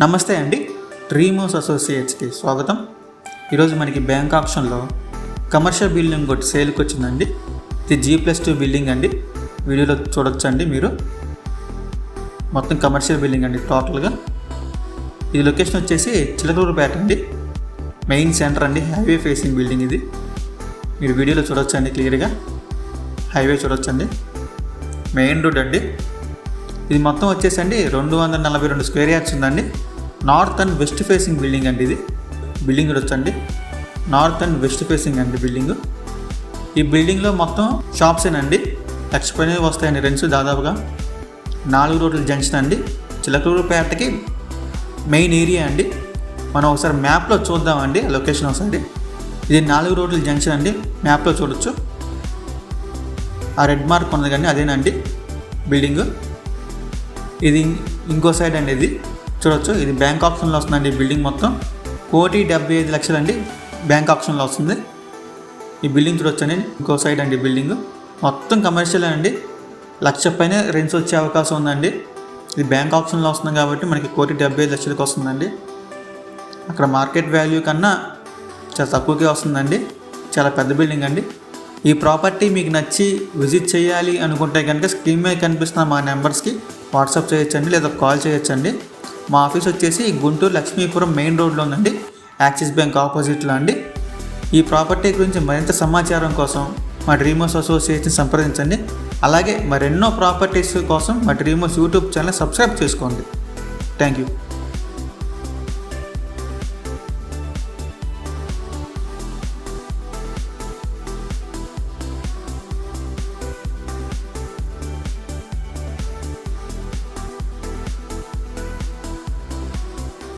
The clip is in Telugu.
నమస్తే అండి. డ్రీమోస్ అసోసియేట్స్కి స్వాగతం. ఈరోజు మనకి బ్యాంక్ ఆప్షన్లో కమర్షియల్ బిల్డింగ్ ఒకటి సేల్కి వచ్చిందండి. ఇది జీ ప్లస్ టూ బిల్డింగ్ అండి. వీడియోలో చూడొచ్చండి మీరు. మొత్తం కమర్షియల్ బిల్డింగ్ అండి టోటల్గా. ఇది లొకేషన్ వచ్చేసి చిలకలూరుపేట అండి. మెయిన్ సెంటర్ అండి హైవే ఫేసింగ్ బిల్డింగ్ ఇది. మీరు వీడియోలో చూడొచ్చండి క్లియర్గా. హైవే చూడొచ్చండి. మెయిన్ రోడ్ అండి. ఇది మొత్తం వచ్చేసండి రెండు వందల నలభై రెండు స్క్వేర్ యార్డ్స్ ఉందండి. North and west facing building అండి ఇది. బిల్డింగ్ వచ్చండి. నార్త్ అండ్ వెస్ట్ ఫేసింగ్ అండి బిల్డింగ్. ఈ బిల్డింగ్లో మొత్తం షాప్సేనండి లక్ష వస్తాయండి రెంట్స్ దాదాపుగా. నాలుగు రోడ్ల జంక్షన్ అండి. చిలకలూరుపేటకి మెయిన్ ఏరియా అండి. మనం ఒకసారి మ్యాప్లో చూద్దామండి లొకేషన్ ఒకసారి. ఇది నాలుగు రోడ్ల జంక్షన్ అండి. మ్యాప్లో చూడొచ్చు. ఆ రెడ్ మార్క్ ఉన్నది కానీ అదేనండి బిల్డింగ్. ఇది ఇంకో సైడ్ అండి ఇది. చూడొచ్చు ఇది బ్యాంక్ ఆప్షన్లో వస్తుందండి ఈ బిల్డింగ్ మొత్తం. కోటి డెబ్బై ఐదు లక్షలు అండి బ్యాంక్ ఆప్షన్లో వస్తుంది. ఈ బిల్డింగ్ చూడొచ్చండి ఇంకో సైడ్ అండి బిల్డింగ్ మొత్తం కమర్షియల్ అండి. లక్ష పైన రెంట్స్ వచ్చే అవకాశం ఉందండి. ఇది బ్యాంక్ ఆప్షన్లో వస్తుంది కాబట్టి మనకి కోటి డెబ్బై ఐదు లక్షలకు వస్తుందండి. అక్కడ మార్కెట్ వాల్యూ కన్నా చాలా తక్కువకే వస్తుందండి. చాలా పెద్ద బిల్డింగ్ అండి. ఈ ప్రాపర్టీ మీకు నచ్చి విజిట్ చేయాలి అనుకుంటే కనుక స్క్రీన్ మీద కనిపిస్తున్న మా నెంబర్స్కి వాట్సాప్ చేయొచ్చండి లేదా కాల్ చేయొచ్చండి. మా ఆఫీస్ వచ్చేసి గుంటూరు లక్ష్మీపురం మెయిన్ రోడ్లో ఉందండి. యాక్సిస్ బ్యాంక్ ఆపోజిట్లో అండి. ఈ ప్రాపర్టీ గురించి మరింత సమాచారం కోసం మా డ్రీమర్స్ అసోసియేషన్ సంప్రదించండి. అలాగే మరెన్నో ప్రాపర్టీస్ కోసం మా డ్రీమర్స్ యూట్యూబ్ ఛానల్ సబ్స్క్రైబ్ చేసుకోండి. Thank you